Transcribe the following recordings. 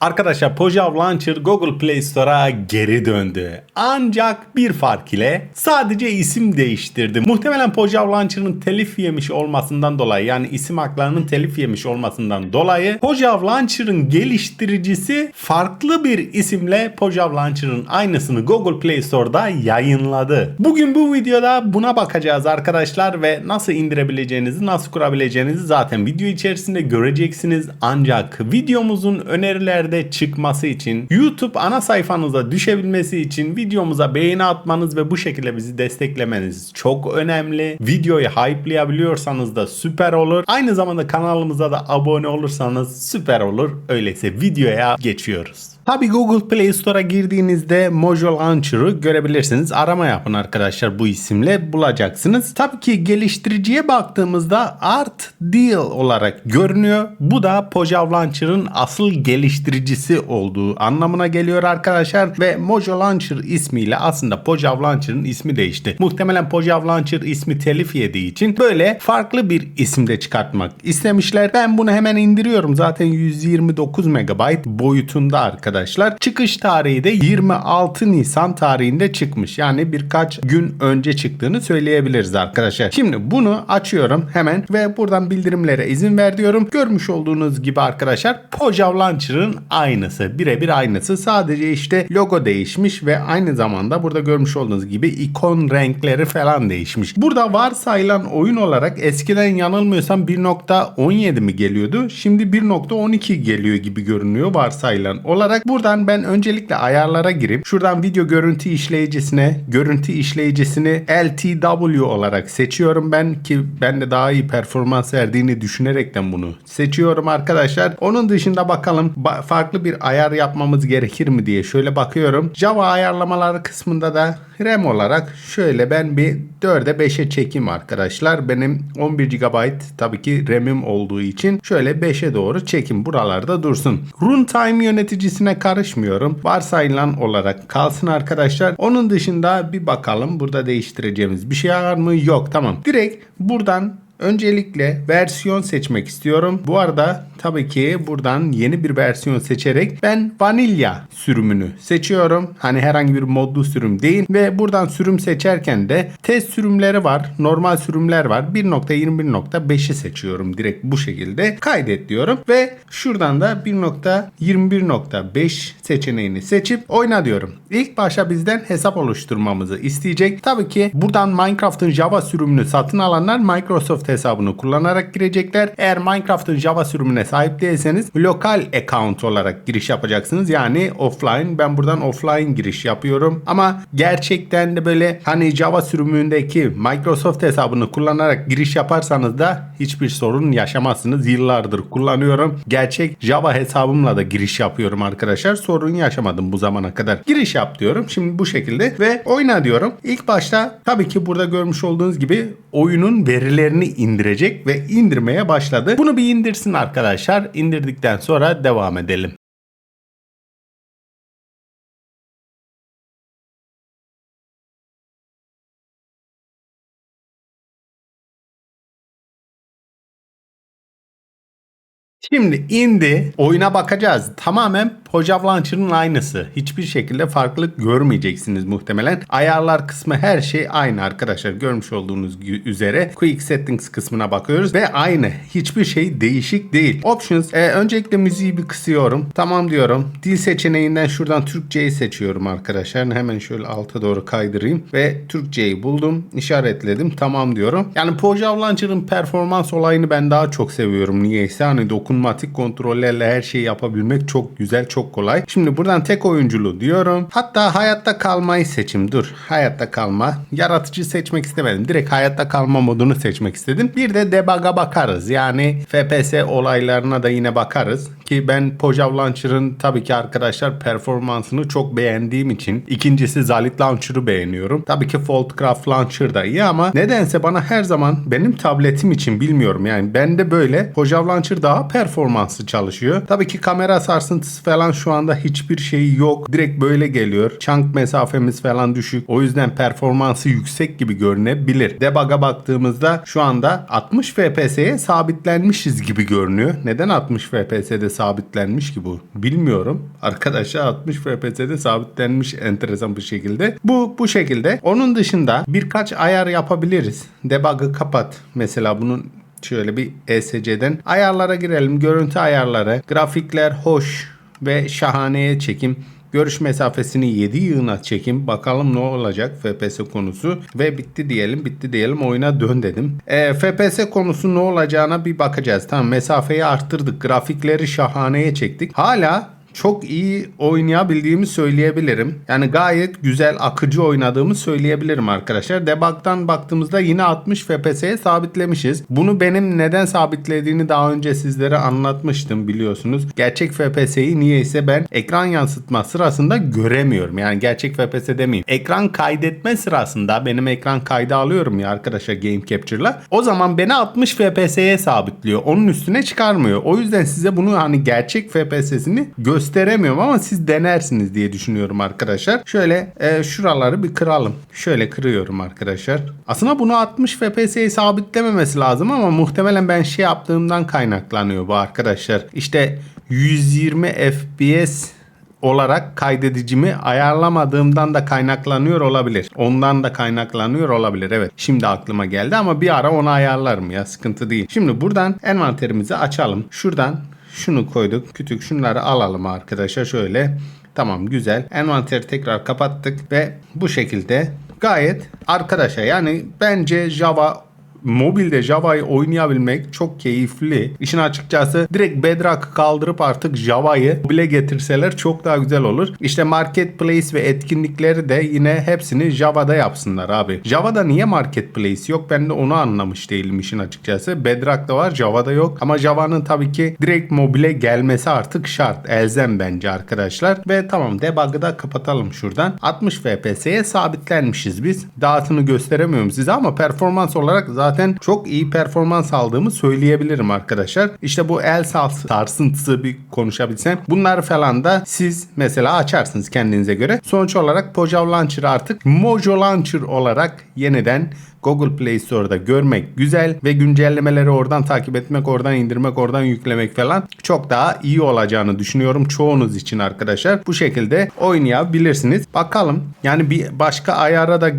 Arkadaşlar Pojav Launcher Google Play Store'a geri döndü. Ancak bir fark ile sadece isim değiştirdi. Muhtemelen Pojav Launcher'ın telif yemiş olmasından dolayı yani isim haklarının telif yemiş olmasından dolayı Pojav Launcher'ın geliştiricisi farklı bir isimle Pojav Launcher'ın aynısını Google Play Store'da yayınladı. Bugün bu videoda buna bakacağız arkadaşlar ve nasıl indirebileceğinizi, nasıl kurabileceğinizi zaten video içerisinde göreceksiniz. Ancak videomuzun öneriler de çıkması için YouTube ana sayfanıza düşebilmesi için videomuza beğeni atmanız ve bu şekilde bizi desteklemeniz çok önemli. Videoyu hype'layabiliyorsanız da süper olur. Aynı zamanda kanalımıza da abone olursanız süper olur. Öyleyse videoya geçiyoruz. Tabi Google Play Store'a girdiğinizde Mojo Launcher'ı görebilirsiniz. Arama yapın arkadaşlar bu isimle bulacaksınız. Tabii ki geliştiriciye baktığımızda Art Deal olarak görünüyor. Bu da Pojav Launcher'ın asıl geliştiricisi olduğu anlamına geliyor arkadaşlar. Ve Mojo Launcher ismiyle aslında Pojav Launcher'ın ismi değişti. Muhtemelen Pojav Launcher ismi telif yediği için böyle farklı bir isimde çıkartmak istemişler. Ben bunu hemen indiriyorum. Zaten 129 MB boyutunda arkadaşlar. Çıkış tarihi de 26 Nisan tarihinde çıkmış. Yani birkaç gün önce çıktığını söyleyebiliriz arkadaşlar. Şimdi bunu açıyorum hemen ve buradan bildirimlere izin ver diyorum. Görmüş olduğunuz gibi arkadaşlar Pojav Launcher'ın aynısı. Birebir aynısı. Sadece işte logo değişmiş ve aynı zamanda burada görmüş olduğunuz gibi ikon renkleri falan değişmiş. Burada varsayılan oyun olarak eskiden yanılmıyorsam 1.17 mi geliyordu? Şimdi 1.12 geliyor gibi görünüyor varsayılan olarak. Buradan ben öncelikle ayarlara girip şuradan video görüntü işleyicisine görüntü işleyicisini LTW olarak seçiyorum ben ki ben de daha iyi performans verdiğini düşünerekten bunu seçiyorum arkadaşlar. Onun dışında bakalım ba- farklı bir ayar yapmamız gerekir mi diye şöyle bakıyorum. Java ayarlamaları kısmında da RAM olarak şöyle ben bir 4'e 5'e çekeyim arkadaşlar. Benim 11 GB tabii ki RAM'im olduğu için şöyle 5'e doğru çekim buralarda dursun. Runtime yöneticisine karışmıyorum. Varsayılan olarak kalsın arkadaşlar. Onun dışında bir bakalım burada değiştireceğimiz bir şey var mı? Yok tamam. Direkt buradan Öncelikle versiyon seçmek istiyorum. Bu arada tabii ki buradan yeni bir versiyon seçerek ben vanilya sürümünü seçiyorum. Hani herhangi bir modlu sürüm değil ve buradan sürüm seçerken de test sürümleri var, normal sürümler var. 1.21.5'i seçiyorum direkt bu şekilde. Kaydet diyorum ve şuradan da 1.21.5 seçeneğini seçip oyna diyorum. İlk başta bizden hesap oluşturmamızı isteyecek. Tabii ki buradan Minecraft'ın Java sürümünü satın alanlar Microsoft hesabını kullanarak girecekler. Eğer Minecraft'ın Java sürümüne sahip değilseniz lokal account olarak giriş yapacaksınız. Yani offline. Ben buradan offline giriş yapıyorum. Ama gerçekten de böyle hani Java sürümündeki Microsoft hesabını kullanarak giriş yaparsanız da hiçbir sorun yaşamazsınız. Yıllardır kullanıyorum. Gerçek Java hesabımla da giriş yapıyorum arkadaşlar. Sorun yaşamadım bu zamana kadar. Giriş yap diyorum. Şimdi bu şekilde ve oyna diyorum. İlk başta tabii ki burada görmüş olduğunuz gibi oyunun verilerini indirecek ve indirmeye başladı. Bunu bir indirsin arkadaşlar. İndirdikten sonra devam edelim. Şimdi indi. Oyuna bakacağız. Tamamen Pojav Launcher'ın aynısı. Hiçbir şekilde farklılık görmeyeceksiniz muhtemelen. Ayarlar kısmı her şey aynı arkadaşlar. Görmüş olduğunuz üzere Quick Settings kısmına bakıyoruz ve aynı. Hiçbir şey değişik değil. Options. E, öncelikle müziği bir kısıyorum. Tamam diyorum. Dil seçeneğinden şuradan Türkçeyi seçiyorum arkadaşlar. Hemen şöyle alta doğru kaydırayım ve Türkçeyi buldum. işaretledim. Tamam diyorum. Yani Pojav Launcher'ın performans olayını ben daha çok seviyorum. Niyeyse hani dokunmatik kontrollerle her şeyi yapabilmek çok güzel, çok kolay. Şimdi buradan tek oyunculu diyorum. Hatta hayatta kalmayı seçim. Dur. Hayatta kalma. Yaratıcı seçmek istemedim. Direkt hayatta kalma modunu seçmek istedim. Bir de debug'a bakarız. Yani FPS olaylarına da yine bakarız. Ki ben Pojav Launcher'ın tabii ki arkadaşlar performansını çok beğendiğim için. ikincisi Zalit Launcher'ı beğeniyorum. Tabii ki Foldcraft Launcher da iyi ama nedense bana her zaman benim tabletim için bilmiyorum. Yani bende böyle Pojav Launcher daha performanslı çalışıyor. Tabii ki kamera sarsıntısı falan şu anda hiçbir şey yok. Direkt böyle geliyor. Chunk mesafemiz falan düşük. O yüzden performansı yüksek gibi görünebilir. Debug'a baktığımızda şu anda 60 FPS'ye sabitlenmişiz gibi görünüyor. Neden 60 FPS'de sabitlenmiş ki bu? Bilmiyorum. Arkadaşlar 60 FPS'de sabitlenmiş enteresan bir şekilde. Bu bu şekilde. Onun dışında birkaç ayar yapabiliriz. Debug'ı kapat. Mesela bunun şöyle bir ESC'den ayarlara girelim. Görüntü ayarları, grafikler hoş ve şahaneye çekim. Görüş mesafesini 7 yığına çekim. Bakalım ne olacak FPS konusu. Ve bitti diyelim bitti diyelim oyuna dön dedim. E, FPS konusu ne olacağına bir bakacağız. Tamam mesafeyi arttırdık. Grafikleri şahaneye çektik. Hala çok iyi oynayabildiğimi söyleyebilirim. Yani gayet güzel akıcı oynadığımı söyleyebilirim arkadaşlar. Debug'dan baktığımızda yine 60 FPS'ye sabitlemişiz. Bunu benim neden sabitlediğini daha önce sizlere anlatmıştım biliyorsunuz. Gerçek FPS'yi niyeyse ben ekran yansıtma sırasında göremiyorum. Yani gerçek FPS demeyeyim. Ekran kaydetme sırasında benim ekran kaydı alıyorum ya arkadaşlar Game Capture'la. O zaman beni 60 FPS'ye sabitliyor. Onun üstüne çıkarmıyor. O yüzden size bunu hani gerçek FPS'sini gösteremiyorum ama siz denersiniz diye düşünüyorum arkadaşlar. Şöyle e, şuraları bir kıralım. Şöyle kırıyorum arkadaşlar. Aslında bunu 60 FPS'ye sabitlememesi lazım ama muhtemelen ben şey yaptığımdan kaynaklanıyor bu arkadaşlar. İşte 120 FPS olarak kaydedicimi ayarlamadığımdan da kaynaklanıyor olabilir. Ondan da kaynaklanıyor olabilir. Evet şimdi aklıma geldi ama bir ara onu ayarlarım ya sıkıntı değil. Şimdi buradan envanterimizi açalım. Şuradan şunu koyduk. Kütük şunları alalım arkadaşlar şöyle. Tamam güzel. Envanteri tekrar kapattık ve bu şekilde gayet arkadaşlar yani bence Java mobilde Java'yı oynayabilmek çok keyifli. İşin açıkçası direkt Bedrock'ı kaldırıp artık Java'yı bile getirseler çok daha güzel olur. İşte Marketplace ve etkinlikleri de yine hepsini Java'da yapsınlar abi. Java'da niye Marketplace yok ben de onu anlamış değilim işin açıkçası. Bedrock'ta var Java'da yok. Ama Java'nın tabii ki direkt mobile gelmesi artık şart. Elzem bence arkadaşlar. Ve tamam debug'ı da kapatalım şuradan. 60 FPS'ye sabitlenmişiz biz. Dağıtını gösteremiyorum size ama performans olarak zaten zaten çok iyi performans aldığımı söyleyebilirim arkadaşlar. İşte bu el sarsıntısı bir konuşabilsem. Bunlar falan da siz mesela açarsınız kendinize göre. Sonuç olarak Pojav Launcher artık Mojo Launcher olarak yeniden Google Play Store'da görmek güzel ve güncellemeleri oradan takip etmek, oradan indirmek, oradan yüklemek falan çok daha iyi olacağını düşünüyorum çoğunuz için arkadaşlar. Bu şekilde oynayabilirsiniz. Bakalım yani bir başka ayara da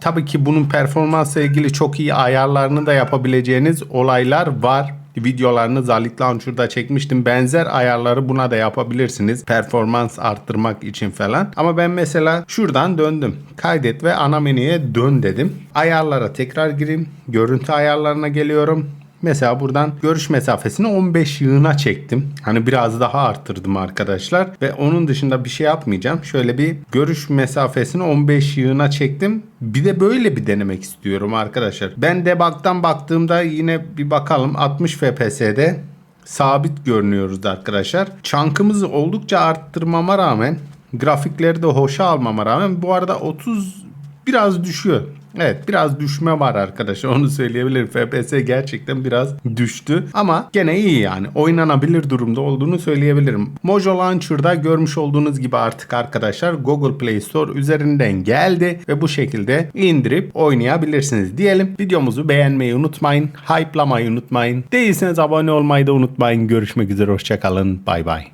tabii ki bunun performansla ilgili çok iyi ayarlarını da yapabileceğiniz olaylar var videolarını Zalit Launcher'da çekmiştim. Benzer ayarları buna da yapabilirsiniz. Performans arttırmak için falan. Ama ben mesela şuradan döndüm. Kaydet ve ana menüye dön dedim. Ayarlara tekrar gireyim. Görüntü ayarlarına geliyorum. Mesela buradan görüş mesafesini 15 yığına çektim. Hani biraz daha arttırdım arkadaşlar. Ve onun dışında bir şey yapmayacağım. Şöyle bir görüş mesafesini 15 yığına çektim. Bir de böyle bir denemek istiyorum arkadaşlar. Ben debug'dan baktığımda yine bir bakalım 60 FPS'de sabit görünüyoruz arkadaşlar. Çankımızı oldukça arttırmama rağmen grafikleri de hoşa almama rağmen bu arada 30 biraz düşüyor. Evet biraz düşme var arkadaşlar onu söyleyebilirim. FPS gerçekten biraz düştü ama gene iyi yani oynanabilir durumda olduğunu söyleyebilirim. Mojo Launcher'da görmüş olduğunuz gibi artık arkadaşlar Google Play Store üzerinden geldi ve bu şekilde indirip oynayabilirsiniz diyelim. Videomuzu beğenmeyi unutmayın, hype'lamayı unutmayın. Değilseniz abone olmayı da unutmayın. Görüşmek üzere hoşçakalın. Bay bay.